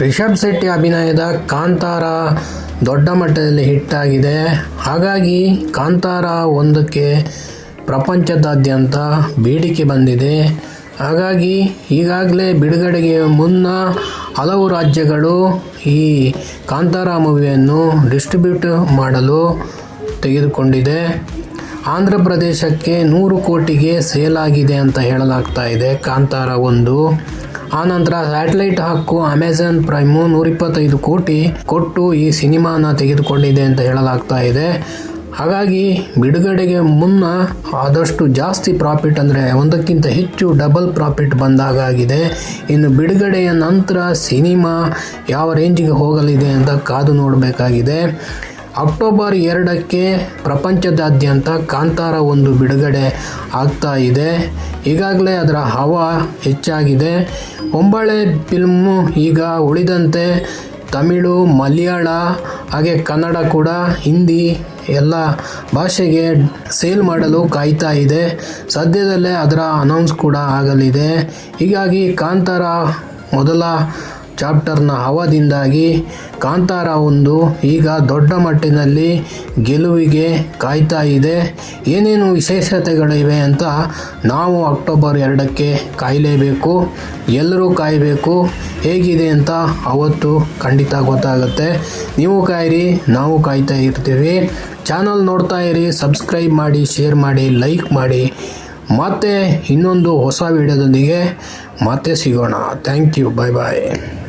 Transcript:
ರಿಷಬ್ ಶೆಟ್ಟಿ ಅಭಿನಯದ ಕಾಂತಾರ ದೊಡ್ಡ ಮಟ್ಟದಲ್ಲಿ ಹಿಟ್ಟಾಗಿದೆ ಹಾಗಾಗಿ ಕಾಂತಾರ ಒಂದಕ್ಕೆ ಪ್ರಪಂಚದಾದ್ಯಂತ ಬೇಡಿಕೆ ಬಂದಿದೆ. ಹಾಗಾಗಿ ಈಗಾಗಲೇ ಬಿಡುಗಡೆಗೆ ಮುನ್ನ ಹಲವು ರಾಜ್ಯಗಳು ಈ ಕಾಂತಾರ ಮೂವಿಯನ್ನು ಡಿಸ್ಟ್ರಿಬ್ಯೂಟ್ ಮಾಡಲು ತೆಗೆದುಕೊಂಡಿದೆ. ಆಂಧ್ರ ಪ್ರದೇಶಕ್ಕೆ ನೂರು ಕೋಟಿಗೆ ಸೇಲ್ ಆಗಿದೆ ಅಂತ ಹೇಳಲಾಗ್ತಾ ಇದೆ ಕಾಂತಾರ ಒಂದು. ಆನಂತರ ಸ್ಯಾಟಲೈಟ್ ಹಕ್ಕು ಅಮೆಜಾನ್ ಪ್ರೈಮು ನೂರಿಪ್ಪತ್ತೈದು ಕೋಟಿ ಕೊಟ್ಟು ಈ ಸಿನಿಮಾನ ತೆಗೆದುಕೊಂಡಿದೆ ಅಂತ ಹೇಳಲಾಗ್ತಾ ಇದೆ. ಹಾಗಾಗಿ ಬಿಡುಗಡೆಗೆ ಮುನ್ನ ಆದಷ್ಟು ಜಾಸ್ತಿ ಪ್ರಾಫಿಟ್ ಅಂದರೆ ಒಂದಕ್ಕಿಂತ ಹೆಚ್ಚು ಡಬಲ್ ಪ್ರಾಫಿಟ್ ಬಂದಾಗಿದೆ ಇನ್ನು ಬಿಡುಗಡೆಯ ನಂತರ ಸಿನಿಮಾ ಯಾವ ರೇಂಜಿಗೆ ಹೋಗಲಿದೆ ಅಂತ ಕಾದು ನೋಡಬೇಕಾಗಿದೆ. ಅಕ್ಟೋಬರ್ ಎರಡಕ್ಕೆ ಪ್ರಪಂಚದಾದ್ಯಂತ ಕಾಂತಾರ ಒಂದು ಬಿಡುಗಡೆ ಆಗ್ತಾ ಇದೆ. ಈಗಾಗಲೇ ಅದರ ಹವಾ ಹೆಚ್ಚಾಗಿದೆ. ಒಂಬಳೆ ಫಿಲ್ಮು ಈಗ ಉಳಿದಂತೆ ತಮಿಳು, ಮಲಯಾಳ, ಹಾಗೆ ಕನ್ನಡ ಕೂಡ ಹಿಂದಿ ಎಲ್ಲ ಭಾಷೆಗೆ ಸೇಲ್ ಮಾಡಲು ಕಾಯ್ತಾ ಇದೆ. ಸದ್ಯದಲ್ಲೇ ಅದರ ಅನೌನ್ಸ್ ಕೂಡ ಆಗಲಿದೆ. ಹೀಗಾಗಿ ಕಾಂತಾರ ಮೊದಲ ಚಾಪ್ಟರ್ನ ಹವಾದಿಂದಾಗಿ ಕಾಂತಾರ ಒಂದು ಈಗ ದೊಡ್ಡ ಮಟ್ಟಿನಲ್ಲಿ ಗೆಲುವಿಗೆ ಕಾಯ್ತಾ ಇದೆ. ಏನೇನು ವಿಶೇಷತೆಗಳಿವೆ ಅಂತ ನಾವು ಅಕ್ಟೋಬರ್ ಎರಡಕ್ಕೆ ಕಾಯಲೇಬೇಕು. ಎಲ್ಲರೂ ಕಾಯಬೇಕು. ಹೇಗಿದೆ ಅಂತ ಅವತ್ತು ಖಂಡಿತ ಗೊತ್ತಾಗುತ್ತೆ. ನೀವು ಕಾಯಿರಿ, ನಾವು ಕಾಯ್ತಾ ಇರ್ತೀವಿ. ಚಾನಲ್ ನೋಡ್ತಾ ಇರಿ, ಸಬ್ಸ್ಕ್ರೈಬ್ ಮಾಡಿ, ಶೇರ್ ಮಾಡಿ, ಲೈಕ್ ಮಾಡಿ. ಮತ್ತೆ ಇನ್ನೊಂದು ಹೊಸ ವಿಡಿಯೋದೊಂದಿಗೆ ಮತ್ತೆ ಸಿಗೋಣ. Thank you bye bye